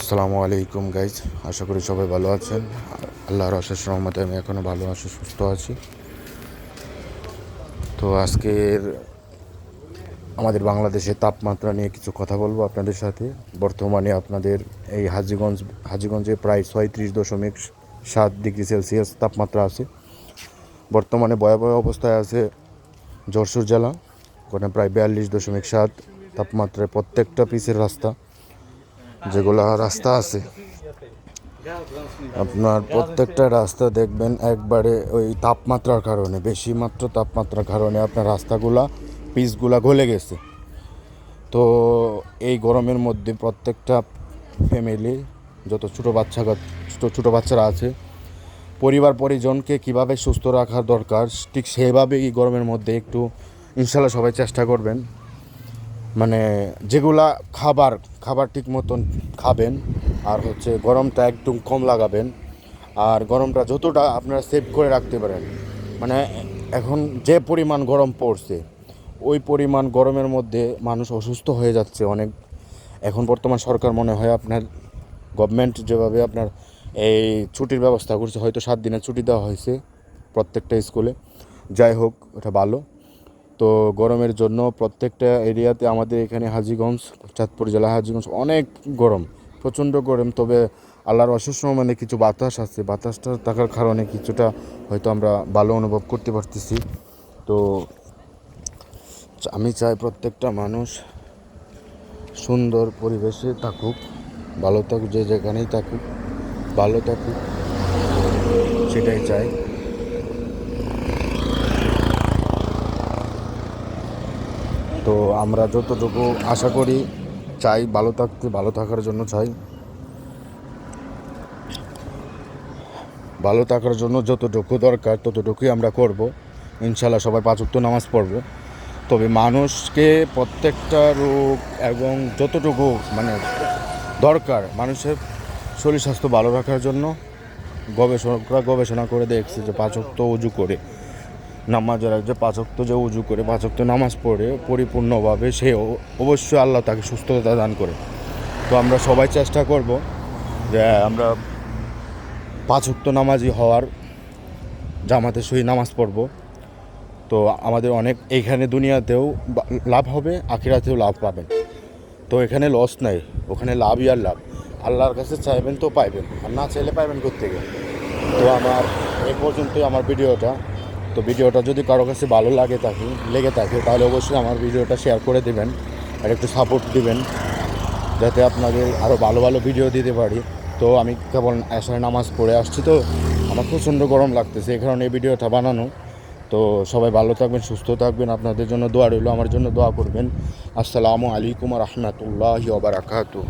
আসসালামু আলাইকুম গাইজ আশা করি সবাই ভালো আছেন। আল্লাহর অশেষ রহমতে আমি এখনও ভালো আছি, সুস্থ আছি। তো আজকের আমাদের বাংলাদেশের তাপমাত্রা নিয়ে কিছু কথা বলব আপনাদের সাথে। বর্তমানে আপনাদের এই হাজিগঞ্জ, হাজিগঞ্জে প্রায় ছয়ত্রিশ দশমিক সাত ডিগ্রি সেলসিয়াস তাপমাত্রা আছে। বর্তমানে ভয়াবহ অবস্থায় আছে যশোর জেলা, ওখানে প্রায় বিয়াল্লিশ দশমিক সাত তাপমাত্রায় প্রত্যেকটা পিসের রাস্তা। যেগুলো রাস্তা আছে। আপনার প্রত্যেকটা রাস্তা দেখবেন একবারে ওই তাপমাত্রার কারণে, বেশি মাত্র তাপমাত্রার কারণে আপনার রাস্তাগুলা, পিচগুলা গলে গেছে। তো এই গরমের মধ্যে প্রত্যেকটা ফ্যামিলি যত ছোটো বাচ্চা ছোটো ছোটো বাচ্চারা আছে, পরিবার, পরিজনকে কীভাবে সুস্থ রাখা দরকার, ঠিক সেভাবে এই গরমের মধ্যে একটু, ইনশাল্লাহ সবাই চেষ্টা করবেন। মানে যেগুলা খাবার খাবার ঠিক মতন খাবেন আর হচ্ছে গরমটা একদম কম লাগাবেন। আর গরমটা যতটা আপনারা সেভ করে রাখতে পারেন। মানে এখন যে পরিমাণ গরম পড়ছে, ওই পরিমাণ গরমের মধ্যে মানুষ অসুস্থ হয়ে যাচ্ছে অনেক। এখন বর্তমান সরকার মনে হয় আপনার গভর্নমেন্ট যেভাবে আপনার এই ছুটির ব্যবস্থা করছে, হয়তো সাত দিনের ছুটি দেওয়া হয়েছে প্রত্যেকটা স্কুলে। যাই হোক, এটা ভালো। তো গরমের জন্য প্রত্যেকটা এরিয়াতে আমাদের এখানে হাজিগঞ্জ, চাঁদপুর জেলা হাজিগঞ্জ অনেক গরম, প্রচণ্ড গরম। তবে আল্লাহর অশেষ মানে কিছু বাতাস আছে। বাতাসটা থাকার কারণে কিছুটা হয়তো আমরা ভালো অনুভব করতে পারতেছি। তো আমি চাই প্রত্যেকটা মানুষ সুন্দর পরিবেশে থাকুক, ভালো থাকুক, যে যেখানেই থাকুক, ভালো থাকুক, সেটাই চাই। তো আমরা যতটুকু আশা করি, চাই ভালো থাকতে, ভালো থাকার জন্য চাই। ভালো থাকার জন্য যতটুকু দরকার, ততটুকুই আমরা করব। ইনশাল্লাহ সবাই পাঁচক্ত নামাজ পড়ব। তবে মানুষকে প্রত্যেকটা রোগ এবং যতটুকু মানে দরকার, মানুষের শরীর স্বাস্থ্য ভালো রাখার জন্য গবেষকরা গবেষণা করে দেখছে যে পাঁচক্ত উজু করে। নামাজের যে পাঁচক্ত যে উজু করে পাঁচক্ত নামাজ পড়ে, পরিপূর্ণভাবে সে অবশ্যই আল্লাহ তাকে সুস্থতা দান করে। তো আমরা সবাই চেষ্টা করব যে আমরা পাঁচক্ত নামাজি হওয়ার জামাতের সহি নামাজ পড়ব। তো আমাদের অনেক এইখানে দুনিয়াতেও লাভ হবে, আখিরাতেও লাভ পাবেন। তো এখানে লস নাই, ওখানে লাভই আর লাভ। আল্লাহর কাছে চাইবেন তো পাইবেন, আর না চাইলে পাইবেন কোথেকে তো আমার এ পর্যন্তই আমার ভিডিওটা। তো ভিডিওটা যদি কারও কাছে ভালো লাগে থাকে, লেগে থাকে, তাহলে অবশ্যই আমার ভিডিওটা শেয়ার করে দেবেন আর একটু সাপোর্ট দিবেন, যাতে আপনাদের আরও ভালো ভালো ভিডিও দিতে পারি। তো আমি কেবল আসার নামাজ পড়ে আসছি তো, আমার প্রচণ্ড গরম লাগতেছে, এই কারণে এই ভিডিওটা বানানো। তো সবাই ভালো থাকবেন, সুস্থ থাকবেন, আপনাদের জন্য দোয়া রইল, আমার জন্য দোয়া করবেন। আসসালামু আলাইকুম রহমতুল্লাহি ওবরাকাতু